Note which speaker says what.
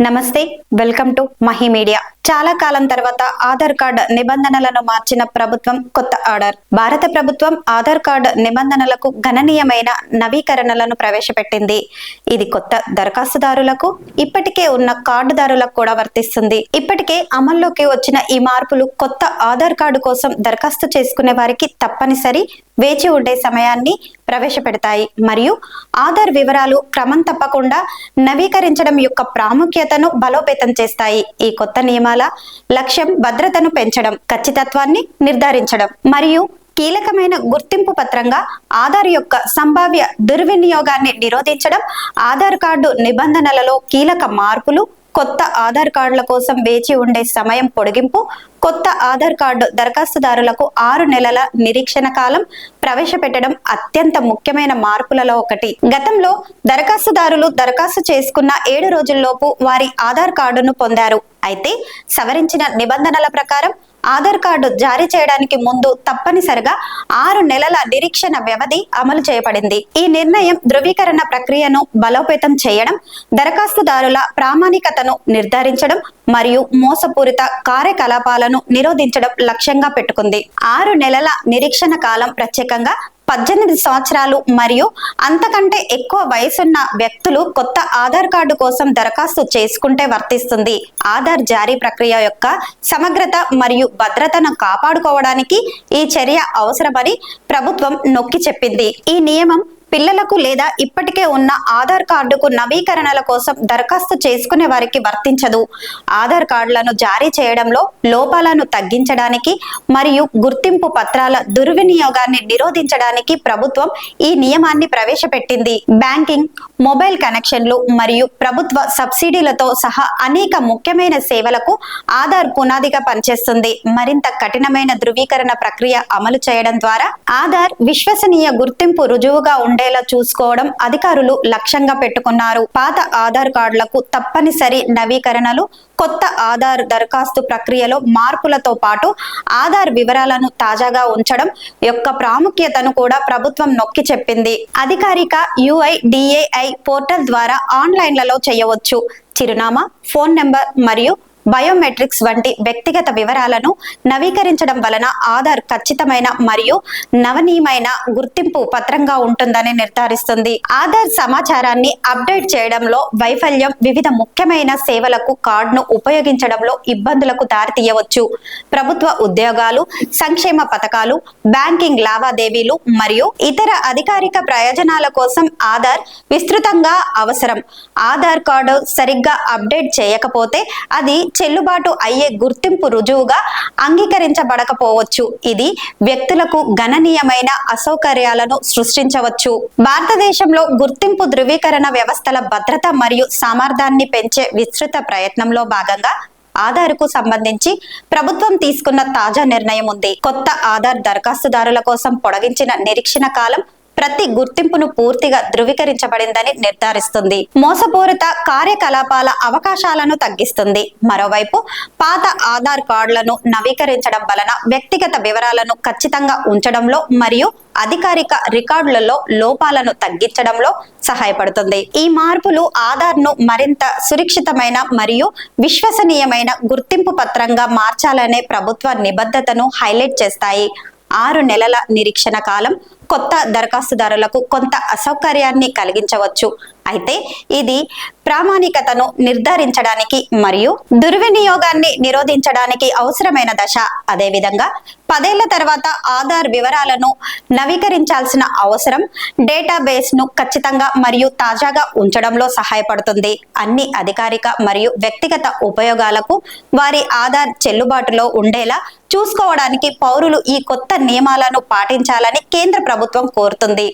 Speaker 1: నమస్తే welcome to Mahi media. చాలా కాలం తర్వాత ఆధార్ కార్డ్ నిబంధనలను మార్చిన ప్రభుత్వం కొత్త ఆర్డర్. భారత ప్రభుత్వం ఆధార్ కార్డ్ నిబంధనలకు గణనీయమైన నవీకరణలను ప్రవేశపెట్టింది. ఇది కొత్త దరఖాస్తుదారులకు ఇప్పటికే ఉన్న కార్డుదారులకు కూడా వర్తిస్తుంది. ఇప్పటికే అమల్లోకి వచ్చిన ఈ మార్పులు కొత్త ఆధార్ కార్డు కోసం దరఖాస్తు చేసుకునే వారికి తప్పనిసరి వేచి ఉండే సమయాన్ని ప్రవేశపెడతాయి. మరియు ఆధార్ వివరాలు క్రమం తప్పకుండా నవీకరించడం యొక్క ప్రాముఖ్యతను బలోపేతం చేస్తాయి. ఈ కొత్త నియమాలు లక్ష్యం భద్రతను పెంచడం ఖచ్చితత్వాన్ని నిర్ధారించడం మరియు కీలకమైన గుర్తింపు పత్రంగా ఆధార్ యొక్క సంభావ్య దుర్వినియోగాన్ని నిరోధించడం ఆధార్ కార్డు నిబంధనలలో కీలక మార్పులు కొత్త ఆధార్ కార్డుల కోసం వేచి ఉండే సమయం పొడిగింపు కొత్త ఆధార్ కార్డు దరఖాస్తుదారులకు ఆరు నెలల నిరీక్షణ కాలం ప్రవేశపెట్టడం అత్యంత ముఖ్యమైన మార్పులలో ఒకటి. గతంలో దరఖాస్తుదారులు దరఖాస్తు చేసుకున్న ఏడు రోజుల్లోపు వారి ఆధార్ కార్డును పొందారు. అయితే సవరించిన నిబంధనల ప్రకారం ఆధార్ కార్డు జారీ చేయడానికి ముందు తప్పనిసరిగా ఆరు నెలల నిరీక్షణ వ్యవధి అమలు చేయబడింది. ఈ నిర్ణయం ధృవీకరణ ప్రక్రియను బలోపేతం చేయడం దరఖాస్తుదారుల ప్రామాణికతను నిర్ధారించడం మరియు మోసపూరిత కార్యకలాపాలను నిరోధించడం లక్ష్యంగా పెట్టుకుంది. ఆరు నెలల నిరీక్షణ కాలం ప్రత్యేకంగా పద్దెనిమిది సంవత్సరాలు మరియు అంతకంటే ఎక్కువ వయసున్న వ్యక్తులు కొత్త ఆధార్ కార్డు కోసం దరఖాస్తు చేసుకుంటే వర్తిస్తుంది. ఆధార్ జారీ ప్రక్రియ యొక్క సమగ్రత మరియు భద్రతను కాపాడుకోవడానికి ఈ చర్య అవసరమని ప్రభుత్వం నొక్కి చెప్పింది. ఈ నియమం పిల్లలకు లేదా ఇప్పటికే ఉన్న ఆధార్ కార్డుకు నవీకరణల కోసం దరఖాస్తు చేసుకునే వారికి వర్తించదు. ఆధార్ కార్డులను జారీ చేయడంలో లోపాలను తగ్గించడానికి మరియు గుర్తింపు పత్రాల దుర్వినియోగాన్ని నిరోధించడానికి ప్రభుత్వం ఈ నియమాన్ని ప్రవేశపెట్టింది. బ్యాంకింగ్ మొబైల్ కనెక్షన్లు మరియు ప్రభుత్వ సబ్సిడీలతో సహా అనేక ముఖ్యమైన సేవలకు ఆధార్ పునాదిగా పనిచేస్తుంది. మరింత కఠినమైన ధృవీకరణ ప్రక్రియ అమలు చేయడం ద్వారా ఆధార్ విశ్వసనీయ గుర్తింపు రుజువుగా ఉండేలా చూసుకోవడం అధికారులు లక్ష్యంగా పెట్టుకున్నారు. పాత ఆధార్ కార్డులకు తప్పనిసరి నవీకరణలు కొత్త ఆధార్ దరఖాస్తు ప్రక్రియలో మార్పులతో పాటు ఆధార్ వివరాలను తాజాగా ఉంచడం యొక్క ప్రాముఖ్యతను కూడా ప్రభుత్వం నొక్కి చెప్పింది. అధికారిక యుఐడిఏఐ పోర్టల్ ద్వారా ఆన్లైన్లలో చేయవచ్చు. చిరునామా ఫోన్ నెంబర్ మరియు బయోమెట్రిక్స్ వంటి వ్యక్తిగత వివరాలను నవీకరించడం వలన ఆధార్ ఖచ్చితమైన మరియు నవనీయమైన గుర్తింపు పత్రంగా ఉంటుందని నిర్ధారిస్తుంది. ఆధార్ సమాచారాన్ని అప్డేట్ చేయడంలో వైఫల్యం వివిధ ముఖ్యమైన సేవలకు కార్డును ఉపయోగించడంలో ఇబ్బందులకు దారితీయవచ్చు. ప్రభుత్వ ఉద్యోగాలు సంక్షేమ పథకాలు బ్యాంకింగ్ లావాదేవీలు మరియు ఇతర అధికారిక ప్రయోజనాల కోసం ఆధార్ విస్తృతంగా అవసరం. ఆధార్ కార్డు సరిగ్గా అప్డేట్ చేయకపోతే అది చెల్లుబాటు అయ్యే గుర్తింపు రుజువుగా అంగీకరించబడకపోవచ్చు. ఇది వ్యక్తులకు గణనీయమైన అసౌకర్యాలను సృష్టించవచ్చు. భారతదేశంలో గుర్తింపు ధృవీకరణ వ్యవస్థల భద్రత మరియు సామర్థ్యాన్ని పెంచే విస్తృత ప్రయత్నంలో భాగంగా ఆధార్కు సంబంధించి ప్రభుత్వం తీసుకున్న తాజా నిర్ణయం ఉంది. కొత్త ఆధార్ దరఖాస్తుదారుల కోసం పొడిగించిన నిరీక్షణ కాలం ప్రతి గుర్తింపును పూర్తిగా ధృవీకరించబడిందని నిర్ధారిస్తుంది. మోసపూరిత కార్యకలాపాల అవకాశాలను తగ్గిస్తుంది. మరోవైపు పాత ఆధార్ కార్డులను నవీకరించడం వలన వ్యక్తిగత వివరాలను ఖచ్చితంగా ఉంచడంలో మరియు అధికారిక రికార్డులలో లోపాలను తగ్గించడంలో సహాయపడుతుంది. ఈ మార్పులు ఆధార్ను మరింత సురక్షితమైన మరియు విశ్వసనీయమైన గుర్తింపు పత్రంగా మార్చాలనే ప్రభుత్వ నిబద్ధతను హైలైట్ చేస్తాయి. ఆరు నెలల నిరీక్షణ కాలం కొత్త దరఖాస్తుదారులకు కొంత అసౌకర్యాన్ని కలిగించవచ్చు. అయితే ఇది ప్రామాణికతను నిర్ధారించడానికి మరియు దుర్వినియోగాన్ని నిరోధించడానికి అవసరమైన దశ. అదేవిధంగా పదేళ్ళ తర్వాత ఆధార్ వివరాలను నవీకరించాల్సిన అవసరం డేటాబేస్ను ఖచ్చితంగా మరియు తాజాగా ఉంచడంలో సహాయపడుతుంది. అన్ని అధికారిక మరియు వ్యక్తిగత ఉపయోగాలకు వారి ఆధార్ చెల్లుబాటులో ఉండేలా చూసుకోవడానికి పౌరులు ఈ కొత్త నియమాలను పాటించాలని కేంద్ర ప్రభుత్వం ప్రభుత్వం కోరుతుంది.